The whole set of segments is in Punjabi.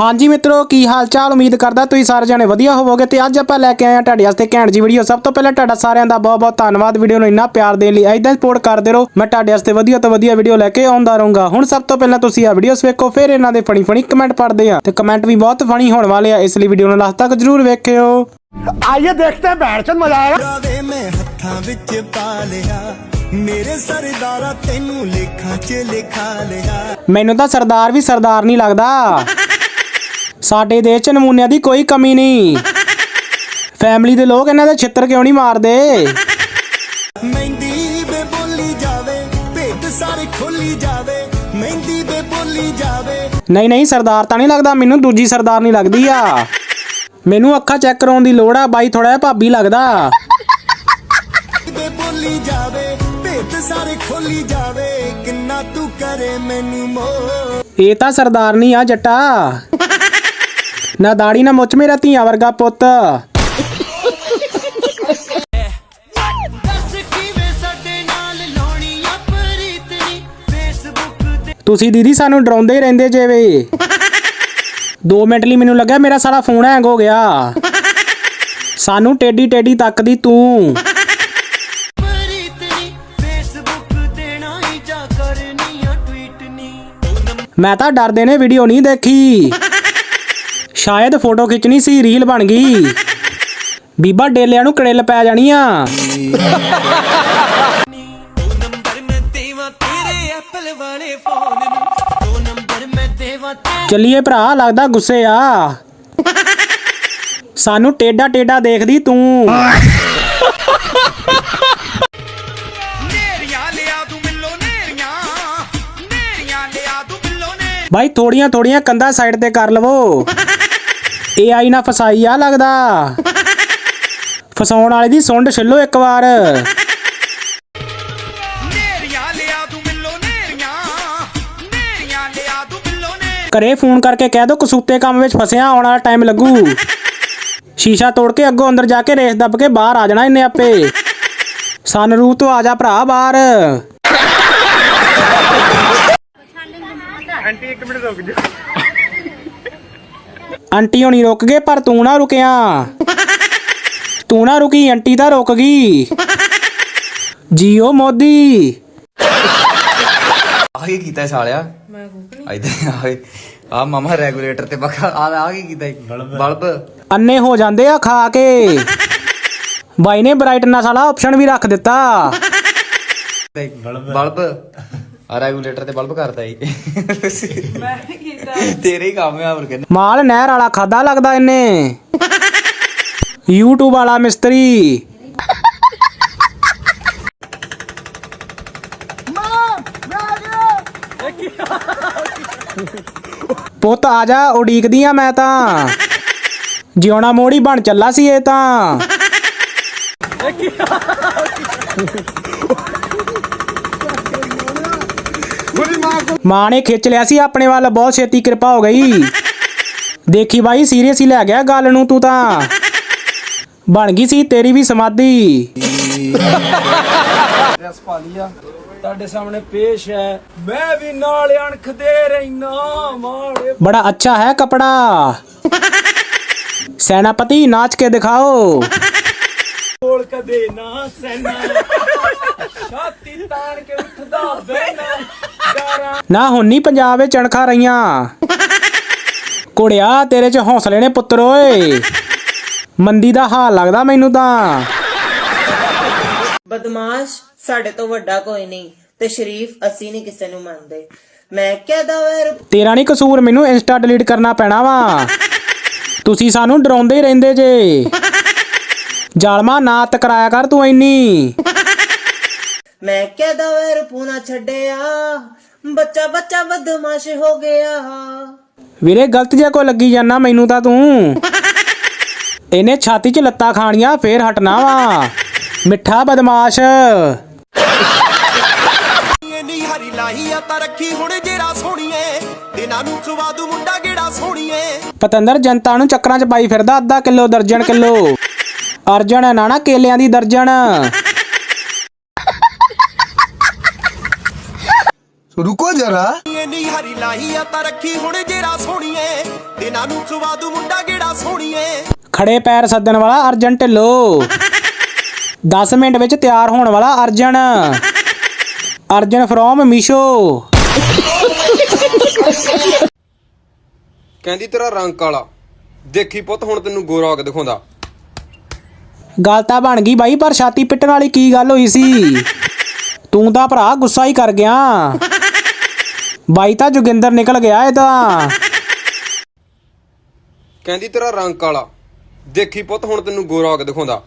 ਹਾਂਜੀ ਮਿੱਤਰੋ ਕੀ ਹਾਲ ਚਾਲ ਉਮੀਦ ਕਰਦਾ ਤੁਸੀਂ ਸਾਰੇ ਜਾਣੇ ਵਧੀਆ ਹੋਵੋਗੇ ਤੇ ਅੱਜ ਆਪਾਂ ਲੈ ਕੇ ਆਏ ਆ ਤੁਹਾਡੇ ਵਾਸਤੇ ਘੈਂਟ ਜੀ ਵੀਡੀਓ ਸਭ ਤੋਂ ਪਹਿਲਾਂ ਤੁਹਾਡਾ ਸਾਰਿਆਂ ਦਾ ਬਹੁਤ ਬਹੁਤ ਧੰਨਵਾਦ। ਵੀਡੀਓ ਨੂੰ ਇੰਨਾ ਪਿਆਰ ਦੇਣ ਲਈ ਐਦਾਂ ਸਪੋਰਟ ਕਰਦੇ ਰਹੋ। ਮੈਂ ਤੁਹਾਡੇ ਵਾਸਤੇ ਵਧੀਆ ਤੋਂ ਵਧੀਆ ਵੀਡੀਓ ਲੈ ਕੇ ਆਉਂਦਾ ਰਹੂੰਗਾ। ਹੁਣ ਸਭ ਤੋਂ ਪਹਿਲਾਂ ਤੁਸੀਂ ਆ ਵੀਡੀਓਸ ਵੇਖੋ ਫਿਰ ਇਹਨਾਂ ਦੇ ਫਣੀ ਫਣੀ ਕਮੈਂਟ ਪੜਦੇ ਆ ਤੇ ਕਮੈਂਟ ਵੀ ਬਹੁਤ ਫਣੀ ਹੋਣ ਵਾਲੇ ਆ ਇਸ ਲਈ ਵੀਡੀਓ ਨੂੰ ਲਾਸਟ ਤੱਕ ਜ਼ਰੂਰ ਵੇਖਿਓ। ਆਈਏ ਦੇਖਦੇ ਹਾਂ ਬੈਠ ਚੰਦ ਮਜ਼ਾ ਆਏਗਾ। ਵੇ ਮੈਂ ਹੱਥਾਂ ਵਿੱਚ ਪਾ ਲਿਆ। ਮੇਰੇ ਸਰਦਾਰਾ ਤੈਨੂੰ ਲੇਖਾਂ 'ਚ ਲਿਖਾ ਲਿਆ। ਮੈਨੂੰ ਤਾਂ ਸਰਦਾਰ ਵੀ ਸਰਦਾਰ ਨਹੀਂ ਲੱਗਦਾ। ਸਾਡੇ ਦੇਸ਼ 'ਚ ਨਮੂਨਿਆਂ ਦੀ ਕੋਈ ਕਮੀ ਨਹੀਂ। ਫੈਮਿਲੀ ਦੇ ਲੋਕ ਇਹਨਾਂ ਦੇ ਛਿੱਤਰ ਕਿਉਂ ਨਹੀਂ ਮਾਰਦੇ? ਮਹਿੰਦੀ ਬੇ ਬੋਲੀ ਜਾਵੇ ਭੇਤ ਸਾਰੇ ਖੋਲੀ ਜਾਵੇ ਮਹਿੰਦੀ ਬੇ ਬੋਲੀ ਜਾਵੇ। ਨਹੀਂ ਨਹੀਂ ਸਰਦਾਰ ਤਾਂ ਨਹੀਂ ਲੱਗਦਾ ਮੈਨੂੰ ਦੂਜੀ ਸਰਦਾਰ ਨਹੀਂ ਲੱਗਦੀ ਆ। ਮੈਨੂੰ ਅੱਖਾਂ ਚੈੱਕ ਕਰਾਉਣ ਦੀ ਲੋੜ ਆ ਬਾਈ ਥੋੜਾ ਜਿਹਾ ਭਾਬੀ ਲੱਗਦਾ। ਬੇ ਬੋਲੀ ਜਾਵੇ ਭੇਤ ਸਾਰੇ ਖੋਲੀ ਜਾਵੇ ਕਿੰਨਾ ਤੂੰ ਕਰੇ ਮੈਨੂੰ ਮੋਹ। ਇਹ ਤਾਂ ਸਰਦਾਰ ਨਹੀਂ ਆ ਜੱਟਾ। ਨਾ ਦਾੜੀ, ਨਾ ਮੁੱਛ, ਮੇਰਾ ਧੀਆ ਵਰਗਾ ਪੁੱਤ। ਤੁਸੀਂ ਦੀਦੀ ਸਾਨੂੰ ਡਰਾਉਂਦੇ ਹੀ ਰਹਿੰਦੇ ਜੇਵੇ 2 ਮਿੰਟ ਲਈ ਮੈਨੂੰ ਲੱਗਿਆ ਮੇਰਾ ਸਾਰਾ ਫੋਨ ਹੈਂਗ ਹੋ ਗਿਆ। ਸਾਨੂੰ ਟੇਡੀ ਟੇਡੀ ਤੱਕਦੀ ਤੂੰ। ਮੈਂ ਤਾਂ ਡਰਦੇ ਨੇ ਵੀਡੀਓ ਨਹੀਂ ਦੇਖੀ। ਸ਼ਾਇਦ ਫੋਟੋ ਖਿੱਚਣੀ ਸੀ, ਰੀਲ ਬਣ ਗਈ। ਬੀਬਾ ਡੇਲਿਆਂ ਨੂੰ ਕੜਿੱਲ ਪੈ ਜਾਣੀ ਆ ਚੱਲੀਏ ਭਰਾ, ਲੱਗਦਾ ਗੁੱਸੇ ਆ। ਸਾਨੂੰ ਟੇਡਾ ਟੇਡਾ ਦੇਖਦੀ ਤੂੰ। ਨੇਰੀਆਂ ਬਾਈ, ਥੋੜੀਆਂ ਥੋੜੀਆਂ ਕੰਧਾਂ ਸਾਈਡ ਤੇ ਕਰ ਲਵੋ। AI ਨਾ ਫਸਾਈ ਆ ਲੱਗਦਾ। ਫਸਾਉਣ ਵਾਲੇ ਦੀ ਸੁੰਡ ਛਿੱਲੋ ਇੱਕ ਵਾਰ। ਨੇਰੀਆਂ ਲਿਆ ਤੂੰ ਮਿਲੋ ਨੇਰੀਆਂ। ਨੇਰੀਆਂ ਲਿਆ ਤੂੰ ਮਿਲੋ ਨੇ ਘਰੇ ਫੋਨ ਕਰਕੇ ਕਹਿ ਦੋ ਕਸੂਤੇ ਕੰਮ ਵਿੱਚ ਫਸਿਆ ਆਉਣ ਵਾਲਾ ਟਾਈਮ ਲੱਗੂ। ਸ਼ੀਸ਼ਾ ਤੋੜ ਕੇ ਅੱਗੋਂ ਅੰਦਰ ਜਾ ਕੇ ਰੇਸ ਦੱਬ ਕੇ ਬਾਹਰ ਆ ਜਾਣਾ ਇਹਨੇ ਆਪੇ। ਸਨਰੂਪ ਤੋਂ ਆ ਜਾ ਭਰਾ ਬਾਹਰ। ਆਂਟੀ ਹੋਣੀ ਰੁਕ ਗਏ ਪਰ ਤੂੰ ਨਾ ਰੁਕਿਆ। ਤੂੰ ਨਾ ਰੁਕੀ ਆਂਟੀ ਤਾਂ ਰੁਕ ਗਈ। ਜੀਓ ਮੋਦੀ। ਆਹ ਕੀ ਕੀਤਾ ਸਾਲਿਆ? ਮੈਂ ਕੁਕਣੀ ਆਏ ਆ ਮਾਮਾ ਰੈਗੂਲੇਟਰ ਤੇ ਪੱਕਾ ਆ ਆ ਕੀ ਕੀਤਾ ਬਲਬ। ਬਲਬ। ਅੰਨੇ ਹੋ ਜਾਂਦੇ ਆ ਖਾ ਕੇ। ਬਾਈ ਨੇ ਬ੍ਰਾਈਟਨੈਸ ਵਾਲਾ ਆਪਸ਼ਨ ਵੀ ਰੱਖ ਦਿੱਤਾ। ਬਲਬ। ਆ ਰੈਗੂਲੇਟਰ ਤੇ ਬਲਬ ਕਰਦਾ ਈ। ਮੈਂ ਕੀਤਾ। ਤੇਰੇ ਹੀ ਕੰਮ ਆ ਹੋਰ ਕਹਿੰਦੇ ਮਾਲ ਨਹਿਰ ਵਾਲਾ ਖਾਦਾ ਲੱਗਦਾ ਇਹਨੇ YouTube ਵਾਲਾ ਮਿਸਤਰੀ। ਪੁੱਤ ਆ ਜਾ ਉਡੀਕਦੀ ਆ ਮੈਂ ਤਾਂ। ਜਿਉਣਾ ਮੋੜੀ ਬਣ ਚੱਲਾ ਸੀ ਇਹ ਤਾਂ। ਮਾਂ ਨੇ ਖਿੱਚ ਲਿਆ ਸੀ ਆਪਣੇ ਵੱਲ ਬਹੁਤ ਛੇਤੀ ਕਿਰਪਾ ਹੋ ਗਈ। ਦੇਖੀ ਬਾਈ ਸੀਰੀਅਸ ਹੀ ਲੈ ਗਿਆ ਗੱਲ ਨੂੰ ਤੂੰ ਤਾਂ। ਬਣ ਗਈ ਸੀ ਤੇਰੀ ਵੀ ਸਮਾਧੀ। ਤੁਹਾਡੇ ਸਾਹਮਣੇ ਪੇਸ਼ ਹੈ। ਮੈਂ ਵੀ ਨਾਲ ਅਣਖ ਦੇ ਰਹਿਣਾ ਮਾੜੇ ਬੜਾ ਅੱਛਾ ਹੈ ਕਪੜਾ। ਸੈਨਾਪਤੀ ਨਾਚ ਕੇ ਦਿਖਾਓ। ਬੋਲ ਕਦੇ ਨਾ ਸੈਨਾ ਛਾਤੀ ਤਾਣ ਕੇ ਉੱਠਦਾ ਗਾਰਾਂ ਨਾ ਹੁਣ ਨਹੀਂ ਪੰਜਾਬ ਵਿੱਚ ਅਣਖਾਂ ਰਹੀਆਂ। ਕੁੜਿਆ ਤੇਰੇ ਚ ਹੌਸਲੇ ਨੇ ਪੁੱਤਰ ਓਏ। ਮੰਦੀ ਦਾ ਹਾਲ ਲੱਗਦਾ ਮੈਨੂੰ ਤਾਂ। ਬਦਮਾਸ਼ ਸਾਡੇ ਤੋਂ ਵੱਡਾ ਕੋਈ ਨਹੀਂ ਤੇ ਸ਼ਰੀਫ ਅਸੀਂ ਨਹੀਂ ਕਿਸੇ ਨੂੰ ਮੰਨਦੇ। ਮੈਂ ਕਹਦਾ ਵਰ ਤੇਰਾ ਨਹੀਂ ਕਸੂਰ ਮੈਨੂੰ ਇੰਸਟਾ ਡਿਲੀਟ ਕਰਨਾ ਪੈਣਾ ਵਾ। ਤੁਸੀਂ ਸਾਨੂੰ ਡਰਾਉਂਦੇ ਹੀ ਰਹਿੰਦੇ ਜੇ। ਜਾਲਮਾ ਨਾ ਤਕਰਾਇਆ ਕਰ ਤੂੰ ਇੰਨੀ। ਮੈਂ ਕਹਦਾ ਵਰ ਪੂਨਾ ਛੱਡਿਆ। ਬੱਚਾ ਬੱਚਾ ਬਦਮਾਸ਼ ਹੋ ਗਿਆ। ਵੀਰੇ ਗਲਤ ਜਿਹਾ ਕੋ ਲੱਗੀ ਜਾਂਦਾ ਮੈਨੂੰ ਤਾਂ ਤੂੰ। ਇਹਨੇ ਛਾਤੀ 'ਚ ਲੱਤਾਂ ਖਾਣੀਆਂ ਫੇਰ ਹਟਣਾ ਵਾ। ਮਿੱਠਾ ਬਦਮਾਸ਼। ਨੀ ਹਰੀ ਲਾਈ ਆ ਤਾਂ ਰੱਖੀ ਹੁਣ ਜਿਹੜਾ ਸੋਹਣੀਏ ਦਿਨਾਂ ਨੂੰ ਖਵਾ ਦੂ ਮੁੰਡਾ ਗੇੜਾ ਸੋਹਣੀਏ ਪਤੰਦਰ ਜਨਤਾ ਨੂੰ ਚੱਕਰਾਂ 'ਚ ਪਾਈ ਫਿਰਦਾ ਅੱਧਾ ਕਿਲੋ ਦਰਜਨ ਕਿਲੋ। ਅਰਜਨ ਨਾ ਨਾ ਕੇਲਿਆਂ ਦੀ ਦਰਜਨ। ਰੁਕੋ ਜਰਾ। ਨੀ ਹਰੀ ਲਾਹੀ ਆ ਤਾਂ ਰੱਖੀ ਹੁਣ ਜਿਹੜਾ ਸੋਣੀਏ। ਦਿਨਾਂ ਨੂੰ ਖਵਾ ਦੂ ਮੁੰਡਾ ਗੇੜਾ ਸੋਣੀਏ? ਖੜੇ ਪੈਰ ਸੱਦਣ ਵਾਲਾ ਅਰਜਨ ਢਿੱਲੋਂ। 10 ਮਿੰਟ ਵਿੱਚ ਤਿਆਰ ਹੋਣ ਵਾਲਾ ਅਰਜਨ। ਅਰਜਨ ਫਰੋਮ ਮੀਸ਼ੋ। ਕਹਿੰਦੀ ਤੇਰਾ ਰੰਗ ਕਾਲਾ। ਦੇਖੀ ਪੁੱਤ ਹੁਣ ਤੈਨੂੰ ਗੋਰਾ ਹੋ ਕੇ ਦਿਖਾਉਂਦਾ। ਗੱਲ ਤਾਂ ਬਣ ਗਈ ਬਾਈ ਪਰ ਛਾਤੀ ਪਿੱਟਣ ਵਾਲੀ ਕੀ ਗੱਲ ਹੋਈ ਸੀ? ਤੂੰ ਤਾਂ ਭਰਾ ਗੁੱਸਾ ਹੀ ਕਰ ਗਿਆ। ਬਾਈ ਤਾਂ ਜੋਗਿੰਦਰ ਨਿਕਲ ਗਿਆ ਇਹ ਤਾਂ। ਕਹਿੰਦੀ ਤੇਰਾ ਰੰਗ ਕਾਲਾ। ਦੇਖੀ ਪੁੱਤ ਹੁਣ ਤੈਨੂੰ ਗੋਰਾ ਹੋ ਕੇ ਦਿਖਾਉਂਦਾ।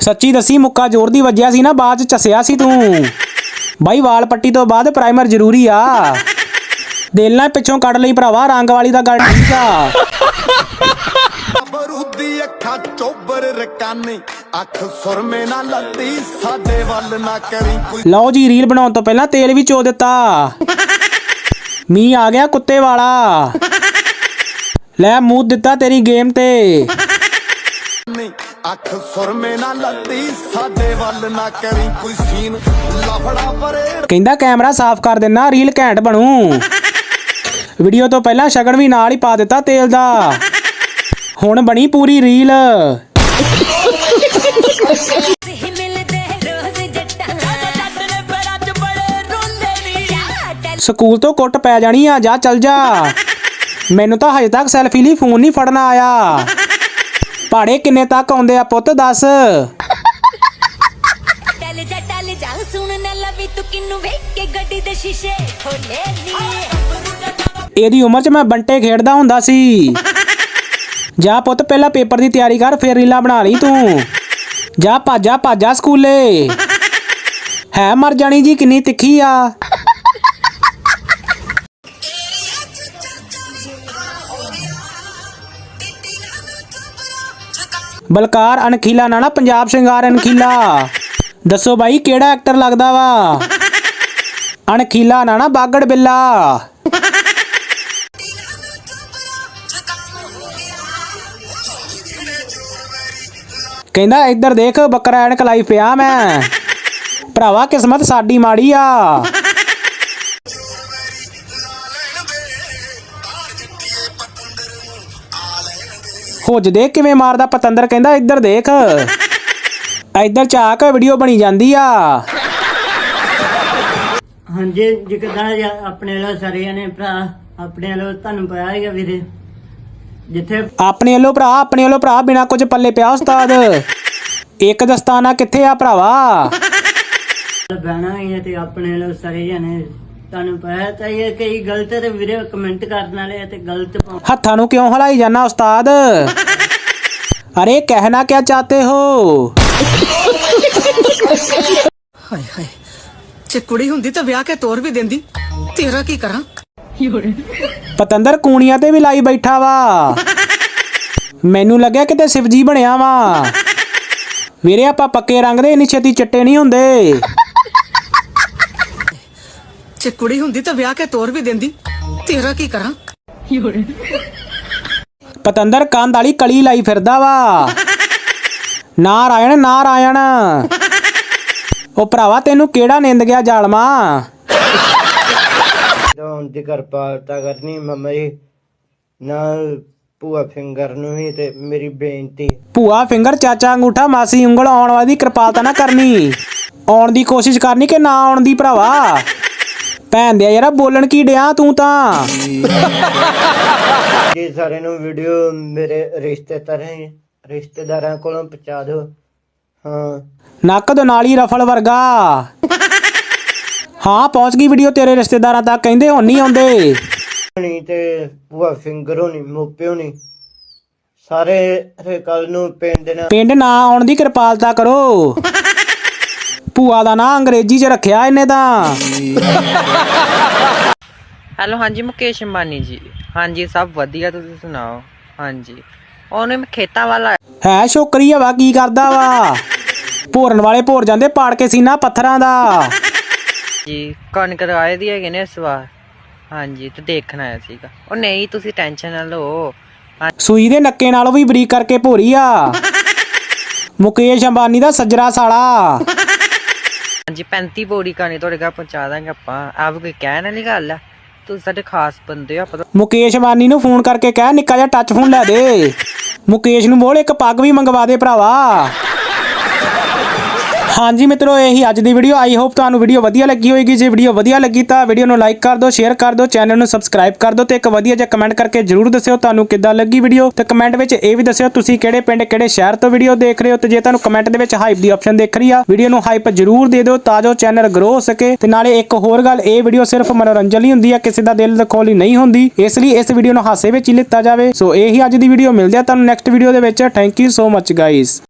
ਸੱਚੀ ਦੱਸੀ ਮੁੱਕਾ ਜ਼ੋਰ ਦੀ ਵੱਜਿਆ ਸੀ ਨਾ ਬਾਅਦ ਚ ਚਸਿਆ ਸੀ ਤੂੰ। ਬਾਈ ਵਾਲ ਪੱਟੀ ਤੋਂ ਬਾਅਦ ਪ੍ਰਾਈਮਰ ਜ਼ਰੂਰੀ ਆ। ਦਿਲ ਨਾਲ ਪਿੱਛੋਂ ਕੱਢ ਲਈ ਭਰਾਵਾ ਰੰਗ ਵਾਲੀ ਦਾ ਗੱਲ ਠੀਕ ਆ। ਬਰੂਦੀ ਅੱਖਾਂ ਚੋਬਰ ਰਕਾਨੇ। ਅੱਖ ਸੁਰਮੇ ਨਾ ਲੱਤੀ ਸਾਡੇ ਵੱਲ ਨਾ ਕਰੀ ਕੋਈ ਲਓ ਜੀ ਰੀਲ ਬਣਾਉਣ ਤੋਂ ਪਹਿਲਾਂ ਤੇਲ ਵੀ ਚੋ ਦਿੱਤਾ। ਮੀਂਹ ਆ ਗਿਆ ਕੁੱਤੇ ਵਾਲਾ। ਲੈ ਮੂੰਹ ਦਿੱਤਾ ਤੇਰੀ ਗੇਮ ਤੇ। ਨਹੀਂ ਅੱਖ ਸੁਰਮੇ ਨਾ ਲੱਤੀ ਸਾਡੇ ਵੱਲ ਨਾ ਕਰੀ ਕੋਈ ਸੀਨ। ਲਫੜਾ ਪਰੇਡ। ਕਹਿੰਦਾ ਕੈਮਰਾ ਸਾਫ਼ ਕਰ ਦੇਣਾ ਰੀਲ ਘੈਂਟ ਬਣੂ। ਵੀਡੀਓ ਤੋਂ ਪਹਿਲਾਂ ਸ਼ਗਨ ਵੀ ਨਾਲ ਹੀ ਪਾ ਦਿੱਤਾ ਤੇਲ ਦਾ। ਹੁਣ ਬਣੀ ਪੂਰੀ ਰੀਲ ਸਕੂਲ ਤੋਂ ਕੁੱਟ ਪੈ ਜਾਣੀ ਆ ਜਾ ਚੱਲ ਜਾ। ਮੈਨੂੰ ਤਾਂ ਹਜੇ ਤੱਕ ਸੈਲਫੀ ਲਈ ਫੋਨ ਨਹੀਂ ਫੜਨਾ ਆਇਆ। ਪਾੜੇ ਕਿੰਨੇ ਤੱਕ ਆਉਂਦੇ ਆ ਪੁੱਤ ਦੱਸ। ਟਲ ਜਾ ਟਲ ਜਾ ਸੁਣ ਨਾ ਲਵੀ ਤੂੰ ਕਿਨੂੰ ਵੇਖ ਕੇ ਗੱਡੀ ਦੇ ਸ਼ੀਸ਼ੇ ਖੋਲੇ ਨੀ। ਇਹਦੀ ਉਮਰ 'ਚ ਮੈਂ ਬੰਟੇ ਖੇਡਦਾ ਹੁੰਦਾ ਸੀ। ਜਾ ਪੁੱਤ ਪਹਿਲਾਂ ਪੇਪਰ ਦੀ ਤਿਆਰੀ ਕਰ ਫਿਰ ਰੀਲਾ ਬਣਾ ਲਈ ਤੂੰ। ਜਾ ਭਾਜਾ ਭਾਜਾ ਸਕੂਲੇ। ਹੈ ਮਰ ਜਾਣੀ ਜੀ ਕਿੰਨੀ ਤਿੱਖੀ ਆ। ਬਲਕਾਰ ਅਣਖੀਲਾ ਨਾ ਨਾ, ਪੰਜਾਬ ਸ਼ਿੰਗਾਰ ਅਣਖੀਲਾ। ਦੱਸੋ ਬਾਈ, ਕਿਹੜਾ ਐਕਟਰ ਲੱਗਦਾ ਵਾ? ਅਣਖੀਲਾ ਨਾ ਨਾ, ਬਾਗੜ ਬਿੱਲਾ। ਕਹਿੰਦਾ, ਇੱਧਰ ਦੇਖ, ਬੱਕਰਾ ਐਨਕ ਲਾਈ ਪਿਆ ਮੈਂ। ਭਰਾਵਾ, ਕਿਸਮਤ ਸਾਡੀ ਮਾੜੀ ਆ। ਹੁੱਜ ਦੇਖ ਕਿਵੇਂ ਮਾਰਦਾ ਪਤੰਦਰ ਕਹਿੰਦਾ ਇੱਧਰ ਦੇਖ। ਇੱਧਰ ਝਾਕ ਵੀਡੀਓ ਬਣੀ ਜਾਂਦੀ ਆ। ਹਾਂਜੀ ਜਿਕਦਾਂ ਆਪਣੇ ਵੱਲੋਂ ਸਾਰੇ ਜਣੇ ਭਰਾ ਆਪਣੇ ਵੱਲੋਂ ਤੁਹਾਨੂੰ ਪਤਾ ਹੈਗਾ ਵੀਰੇ। ਜਿੱਥੇ ਆਪਣੇ ਵੱਲੋਂ ਭਰਾ ਆਪਣੇ ਵੱਲੋਂ ਭਰਾ ਬਿਨਾ ਕੁਝ ਪੱਲੇ ਪਿਆ ਉਸਤਾਦ। ਇੱਕ ਦਸਤਾਨਾ ਕਿੱਥੇ ਆ ਭਰਾਵਾ? ਬਹਿਣਾ ਹੀ ਹੈ ਤੇ ਆਪਣੇ ਵੱਲੋਂ ਸਾਰੇ ਜਣੇ ਤੁਹਾਨੂੰ ਪਤਾ ਤਾਂ ਇਹ ਕਈ ਗਲਤ ਤੇ ਵੀਰੇ ਕਮੈਂਟ ਕਰਨ ਵਾਲੇ ਆ ਤੇ ਗਲਤ ਪਾਉ ਹੱਥਾਂ ਨੂੰ ਕਿਉਂ ਹਲਾਈ ਜਾਣਾ ਉਸਤਾਦ? ਅਰੇ ਕਹਿਣਾ ਕਿਆ ਚਾਹਤੇ ਹੋ? ਜੇ ਕੁੜੀ ਹੁੰਦੀ ਤਾਂ ਵਿਆਹ ਕੇ ਤੋਰ ਵੀ ਦਿੰਦੀ। ਤੇਰਾ ਕੀ ਕਰਾਂ? ਪਤੰਦਰ ਕੂਣੀਆਂ ਤੇ ਵੀ ਲਾਈ ਬੈਠਾ ਵਾ। ਮੈਨੂੰ ਲੱਗਿਆ ਕਿਤੇ ਸਿਵਜੀ ਬਣਿਆ ਵਾ। ਵੀਰੇ ਆਪਾਂ ਪੱਕੇ ਰੰਗ ਦੇ ਇੰਨੀ ਛੇਤੀ ਚਿੱਟੇ ਨਹੀਂ ਹੁੰਦੇ। ਜੇ ਕੁੜੀ ਹੁੰਦੀ ਤਾਂ ਵਿਆਹ ਕੇ ਤੋਰ ਵੀ ਦਿੰਦੀ। ਤੇਰਾ ਕੀ ਕਰਾਂ? ਪਤੰਦਰ ਕੰਧ ਵਾਲੀ ਕਲੀ ਲਾਈ ਫਿਰਦਾ ਵਾ। ਨਾਰਾਇਣ ਨਾਰਾਇਣ। ਉਹ ਭਰਾਵਾ ਤੈਨੂੰ ਕਿਹੜਾ ਨਿੰਦ ਗਿਆ ਜ਼ਾਲਮਾ? ਹੁਣ ਦੀ ਕਿਰਪਾਲਤਾ ਕਰਨੀ ਮਮਾ ਜੀ ਨਾਲ ਭੂਆ ਫਿੰਗਰ ਨੂੰ ਵੀ ਤੇ ਮੇਰੀ ਬੇਨਤੀ। ਭੂਆ ਫਿੰਗਰ ਚਾਚਾ ਅੰਗੂਠਾ ਮਾਸੀ ਉਂਗਲ ਆਉਣ ਵਾਲੀ ਕਿਰਪਾਲਤਾ ਨਾ ਕਰਨੀ। ਆਉਣ ਦੀ ਕੋਸ਼ਿਸ਼ ਕਰਨੀ ਕਿ ਨਾ ਆਉਣ ਦੀ ਭਰਾਵਾ। ਭੈਣ ਦੇ ਯਾਰਾ ਬੋਲਣ ਕੀ ਡਿਆ ਤੂੰ ਤਾਂ? ਜੀ ਸਾਰੇ ਨੂੰ ਵੀਡੀਓ ਮੇਰੇ ਰਿਸ਼ਤੇਦਾਰਾਂ ਰਿਸ਼ਤੇਦਾਰਾਂ ਕੋਲੋਂ ਪਹੁੰਚਾ ਦਿਓ। ਹਾਂ। ਨੱਕ ਦੇ ਨਾਲ ਹੀ ਰਫਲ ਵਰਗਾ। ਹਾਂ ਪਹੁੰਚ ਗਈ ਵੀਡੀਓ ਤੇਰੇ ਰਿਸ਼ਤੇਦਾਰਾਂ ਤੱਕ ਕਹਿੰਦੇ ਹੁਣ ਨਹੀਂ ਆਉਂਦੇ। ਹੋਣੀ ਤੇ ਭੂਆ ਫਿੰਗਰ ਹੋਣੀ ਮੋਪੇ ਹੋਣੀ ਸਾਰੇ ਕੱਲ ਨੂੰ ਪਿੰਡ ਨਾਲ ਪਿੰਡ ਨਾ ਆਉਣ ਦੀ ਕਿਰਪਾਲਤਾ ਕਰੋ। ਭੂਆ ਦਾ ਨਾਂ ਅੰਗਰੇਜ਼ੀ 'ਚ ਰੱਖਿਆ ਇਹਨੇ ਤਾਂ। ਹੈਲੋ ਹਾਂਜੀ ਮੁਕੇਸ਼ ਅੰਬਾਨੀ ਜੀ। ਹਾਂਜੀ ਸਭ ਵਧੀਆ ਤੁਸੀਂ ਸੁਣਾਓ? ਹਾਂਜੀ। ਉਹਨੇ ਖੇਤਾਂ ਵਾਲਾ ਹੈ ਸ਼ੋਕਰੀ ਹਵਾ ਕੀ ਕਰਦਾ ਵਾ? ਭੋਰਨ ਵਾਲੇ ਭੋਰ ਜਾਂਦੇ ਪਾੜ ਕੇ ਸੀਨਾ ਪੱਥਰਾਂ ਦਾ। ਜੀ ਕਣਕ ਰਾਏ ਦੀ ਹੈਗੇ ਨੇ ਇਸ ਵਾਰ। ਹਾਂਜੀ ਤੇ ਦੇਖਣ ਆਇਆ ਸੀਗਾ। ਉਹ ਨਹੀਂ ਤੁਸੀਂ ਟੈਨਸ਼ਨ ਨਾ ਲਓ। ਸੂਈ ਦੇ ਨੱਕੇ ਨਾਲੋਂ ਵੀ ਬਰੀਕ ਕਰਕੇ ਭੋਰੀ ਆ। ਮੁਕੇਸ਼ ਅੰਬਾਨੀ ਦਾ ਸੱਜਰਾ ਸਾਲਾ। ਹਾਂਜੀ 35 ਪੌੜੀ ਕਹਾਣੀ ਤੁਹਾਡੇ ਘਰ ਪਹੁੰਚਾ ਦਾਂਗੇ ਆਪਾਂ। ਆਪ ਕੋਈ ਕਹਿਣ ਵਾਲੀ ਗੱਲ ਆ? ਤੁਸੀਂ ਸਾਡੇ ਖਾਸ ਬੰਦੇ ਹੋ, ਆਪਾਂ ਮੁਕੇਸ਼ ਵਾਨੀ ਨੂੰ ਫੋਨ ਕਰਕੇ ਕਹਿ, ਨਿੱਕਾ ਜਿਹਾ ਟੱਚ ਫੋਨ ਲੈ ਦੇ। ਮੁਕੇਸ਼ ਨੂੰ ਬੋਲ ਇੱਕ ਪੱਗ ਵੀ ਮੰਗਵਾ ਦੇ ਭਰਾਵਾ। ਹਾਂਜੀ ਮਿੱਤਰੋ, ਇਹੀ ਅੱਜ ਦੀ ਵੀਡੀਓ ਆਈ ਹੋਪ ਤੁਹਾਨੂੰ ਵੀਡੀਓ ਵਧੀਆ ਲੱਗੀ ਹੋਏਗੀ। ਜੇ ਵੀਡੀਓ ਵਧੀਆ ਲੱਗੀ ਤਾਂ ਵੀਡੀਓ ਨੂੰ ਲਾਈਕ ਕਰ ਦਿਓ ਸ਼ੇਅਰ ਕਰ ਦਿਓ ਚੈਨਲ ਨੂੰ ਸਬਸਕ੍ਰਾਈਬ ਕਰ ਦਿਓ ਤੇ ਇੱਕ ਵਧੀਆ ਜਿਹਾ ਕਮੈਂਟ ਕਰਕੇ ਜਰੂਰ ਦੱਸਿਓ ਤੁਹਾਨੂੰ ਕਿੱਦਾਂ ਲੱਗੀ ਵੀਡੀਓ ਤੇ ਕਮੈਂਟ ਵਿੱਚ ਇਹ ਵੀ ਦੱਸਿਓ, ਤੁਸੀਂ ਕਿਹੜੇ ਪਿੰਡ, ਕਿਹੜੇ ਸ਼ਹਿਰ ਤੋਂ ਵੀਡੀਓ ਦੇਖ ਰਹੇ ਹੋ ਤੇ ਜੇ ਤੁਹਾਨੂੰ ਕਮੈਂਟ ਦੇ ਵਿੱਚ ਹਾਈਪ ਦੀ ਆਪਸ਼ਨ ਦਿਖ ਰਹੀ ਆ ਵੀਡੀਓ ਨੂੰ ਹਾਈਪ ਜਰੂਰ ਦੇ ਦਿਓ ਤਾਂ ਜੋ ਚੈਨਲ ਗਰੋ ਹੋ ਸਕੇ। ਤੇ ਨਾਲੇ ਇੱਕ ਹੋਰ ਗੱਲ, ਇਹ ਵੀਡੀਓ ਸਿਰਫ ਮਨੋਰੰਜਨ ਲਈ ਹੁੰਦੀ ਆ, ਕਿਸੇ ਦਾ ਦਿਲ ਦਿਖਾਉਣ ਲਈ ਨਹੀਂ ਹੁੰਦੀ। ਇਸ ਲਈ ਇਸ ਵੀਡੀਓ ਨੂੰ ਹਾਸੇ ਵਿੱਚ ਹੀ ਲਿੱਤਾ ਜਾਵੇ। ਸੋ ਇਹੀ ਅੱਜ ਦੀ ਵੀਡੀਓ ਮਿਲਦੇ ਆ ਤੁਹਾਨੂੰ ਨੈਕਸਟ ਵੀਡੀਓ ਦੇ ਵਿੱਚ। Thank you so much guys